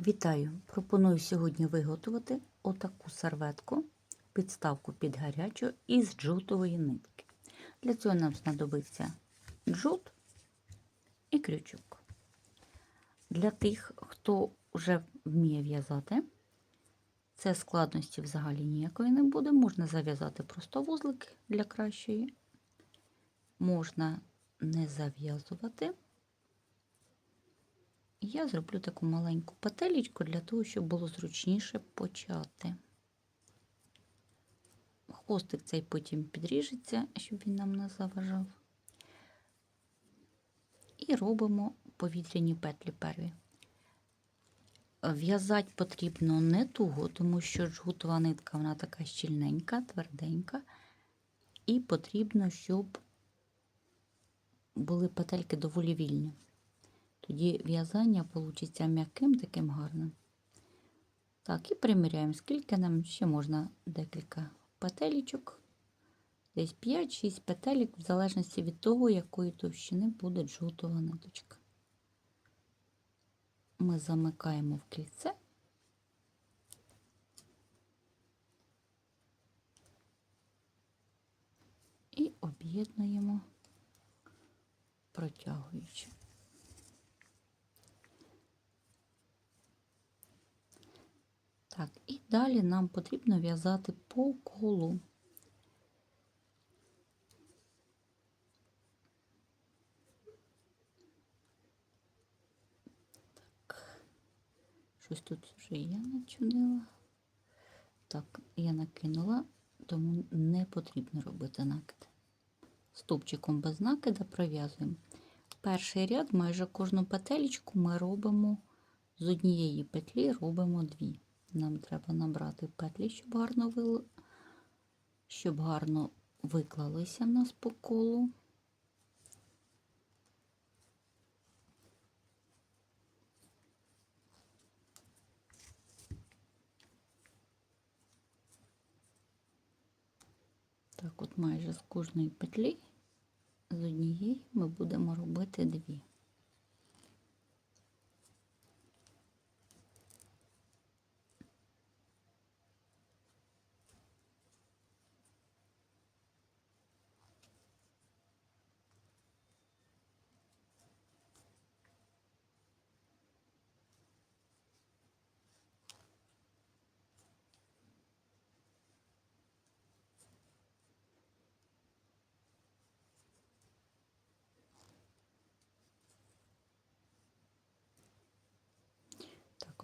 Вітаю! Пропоную сьогодні виготовити отаку серветку, підставку під гарячу із джутової нитки. Для цього нам знадобиться джут і крючок. Для тих, хто вже вміє в'язати, це складності взагалі ніякої не буде. Можна зав'язати просто вузлик для кращої, можна не зав'язувати. Я зроблю таку маленьку петелечку для того, щоб було зручніше почати. Хвостик цей потім підріжеться, щоб він нам не заважав. І робимо повітряні петлі перві. В'язати потрібно не туго, тому що жгутова нитка вона така щільненька, тверденька. І потрібно, щоб були петельки доволі вільні. Тоді в'язання вийде м'яким, таким гарним. Так, і приміряємо, скільки нам ще можна декілька петелечок. Десь 5-6 петелек, в залежності від того, якої товщини буде джутова ниточка. Ми замикаємо в кільце. І об'єднуємо, протягуючи. Так, і далі нам потрібно в'язати по колу. Так, щось тут вже я начинила. Так, я накинула, тому не потрібно робити накид. Стовпчиком без накида пров'язуємо. Перший ряд, майже кожну петелечку ми робимо з однієї петлі робимо дві. Нам треба набрати петлі, щоб гарно вил... щоб гарно виклалися в нас по колу. Так, от майже з кожної петлі, з однієї ми будемо робити дві.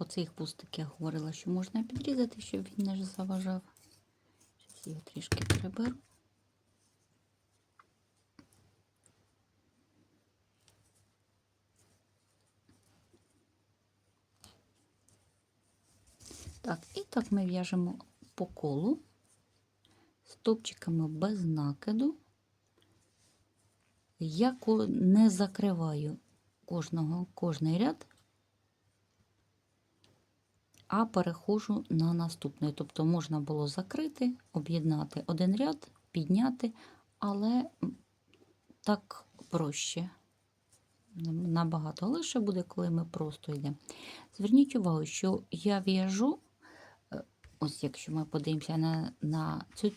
Оцей хвостик я говорила, що можна підрізати, щоб він не заважав. Зараз його трішки приберу. Так, і так ми в'яжемо по колу стопчиками без накиду. Я не закриваю кожного, кожний ряд а перехожу на наступний. Тобто можна було закрити, об'єднати один ряд, підняти, але так проще. Набагато легше буде, коли ми просто йдемо. Зверніть увагу, що я в'яжу, е, ось якщо ми подивимося на на цю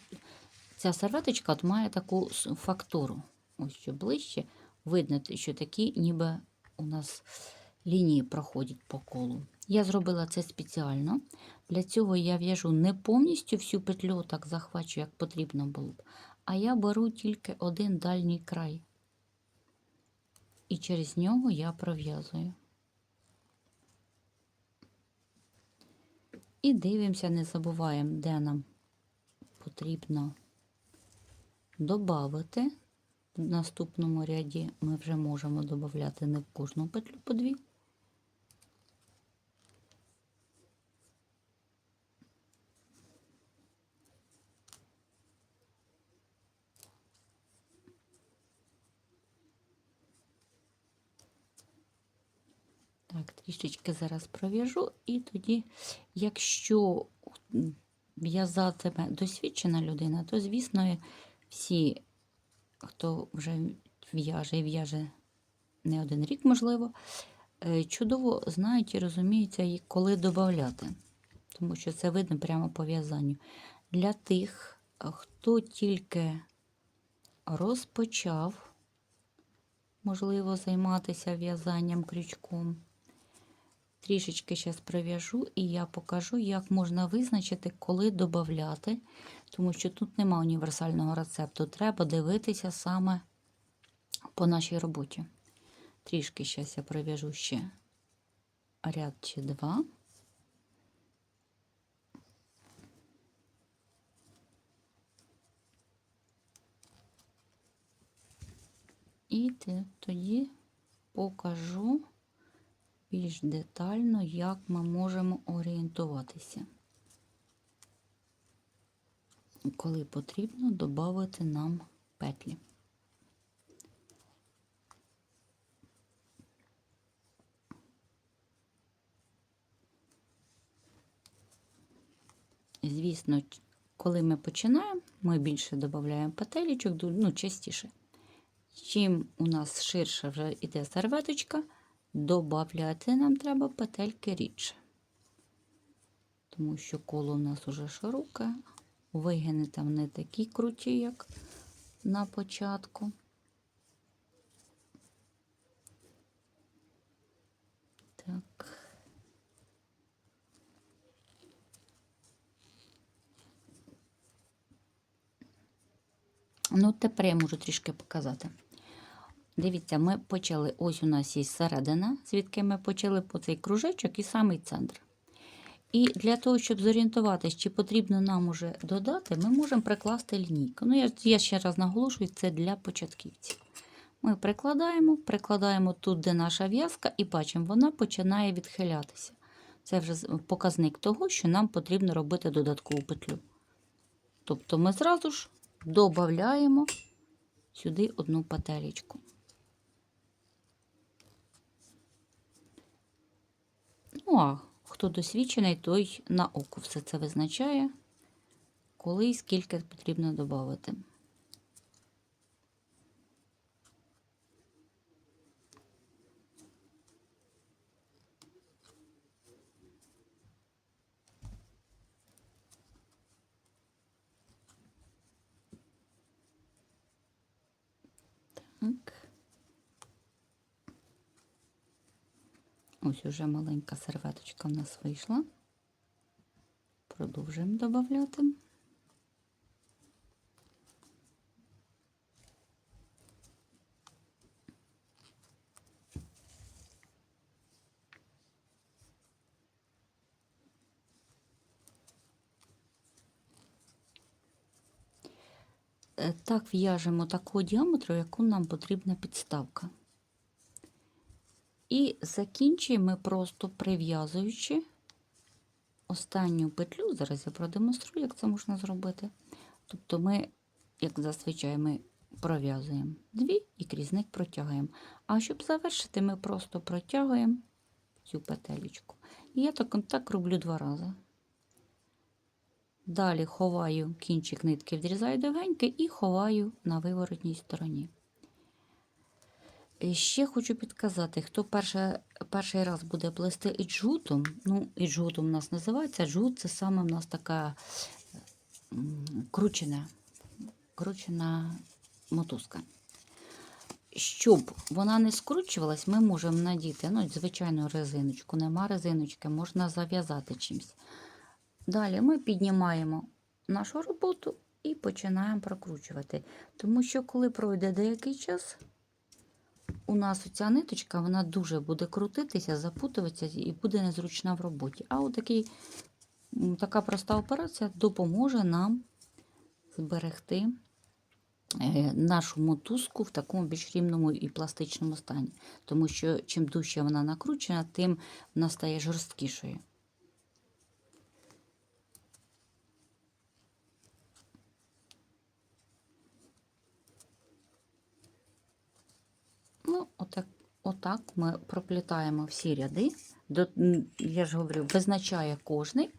ця серветочка от має таку фактуру. Ось що ближче, видно, що такі ніби у нас лінії проходять по колу. Я зробила це спеціально. Для цього я в'яжу не повністю всю петлю, так захвачу, як потрібно було б, а я беру тільки один дальній край. І через нього я пров'язую. І дивимося, не забуваємо, де нам потрібно додати. В наступному ряді ми вже можемо додати не в кожну петлю по дві. Так, трішечки зараз пров'яжу, і тоді, якщо в'язатиме досвідчена людина, то, звісно, всі, хто вже в'яже і в'яже не один рік, можливо, е, чудово знають і розуміються, коли додати, тому що це видно прямо по в'язанню. Для тих, хто тільки розпочав, можливо, займатися в'язанням крючком. Трішечки зараз прив'яжу і я покажу, як можна визначити, коли додати, тому що тут нема універсального рецепту. Треба дивитися саме по нашій роботі. Трішки зараз я прив'яжу ще ряд чи два. І тоді покажу більш детально, як ми можемо орієнтуватися, коли потрібно додати нам петлі. Звісно, коли ми починаємо, ми більше додаємо петелечок, ду- ну, частіше. Чим у нас ширше вже йде серветочка, додати нам треба петельки рідше. Тому що коло у нас уже широке, вигини там не такі круті, як на початку. Так. Ну, тепер я можу трішки показати. Дивіться, ми почали, ось у нас є середина, звідки ми почали по цей кружечок і самий центр. І для того, щоб зорієнтуватися, чи потрібно нам уже додати, ми можемо прикласти лінійку. Ну, я, я ще раз наголошую, це для початківців. Ми прикладаємо, прикладаємо тут, де наша в'язка, і бачимо, вона починає відхилятися. Це вже показник того, що нам потрібно робити додаткову петлю. Тобто ми зразу ж додаємо сюди одну петелечку. Ну, а хто досвідчений, той на око все це визначає, коли і скільки потрібно додати. Так. Ось уже маленька серветочка в нас вийшла. Продовжуємо додавати. Е, Так в'яжемо такого діаметру, яку нам потрібна підставка. І закінчуємо просто прив'язуючи останню петлю. Зараз я продемонструю, як це можна зробити. Тобто ми, як зазвичай, ми пров'язуємо дві і крізник протягуємо. А щоб завершити, ми просто протягуємо цю петелечку. І я так, так роблю два рази. Далі ховаю кінчик нитки, відрізаю довгеньки і ховаю на виворотній стороні. І Ще хочу підказати, хто перше, перший раз буде плести іджутом, ну, іджутом у нас називається, джут це саме в нас така кручена, кручена мотузка. Щоб вона не скручувалась, ми можемо надіти ну, звичайну резиночку. Нема резиночки, можна зав'язати чимось. Далі ми піднімаємо нашу роботу і починаємо прокручувати. Тому що, коли пройде деякий час, у нас оця ниточка вона дуже буде крутитися, запутуватися і буде незручна в роботі. А отакий, така проста операція допоможе нам зберегти е, нашу мотузку в такому більш рівному і пластичному стані. Тому що чим дужче вона накручена, тим вона стає жорсткішою. Ну, отак, ми проплітаємо всі ряди. До, я ж говорю, визначає кожний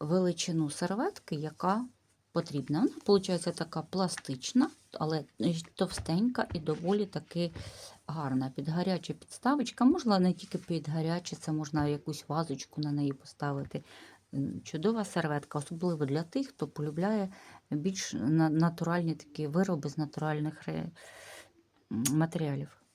величину серветки, яка потрібна. Вона, виходить, така пластична, але товстенька і доволі таки гарна. Під гаряча підставочка. Можна не тільки під гаряче, це можна якусь вазочку на неї поставити. Чудова серветка, особливо для тих, хто полюбляє більш натуральні такі вироби з натуральних матеріалів.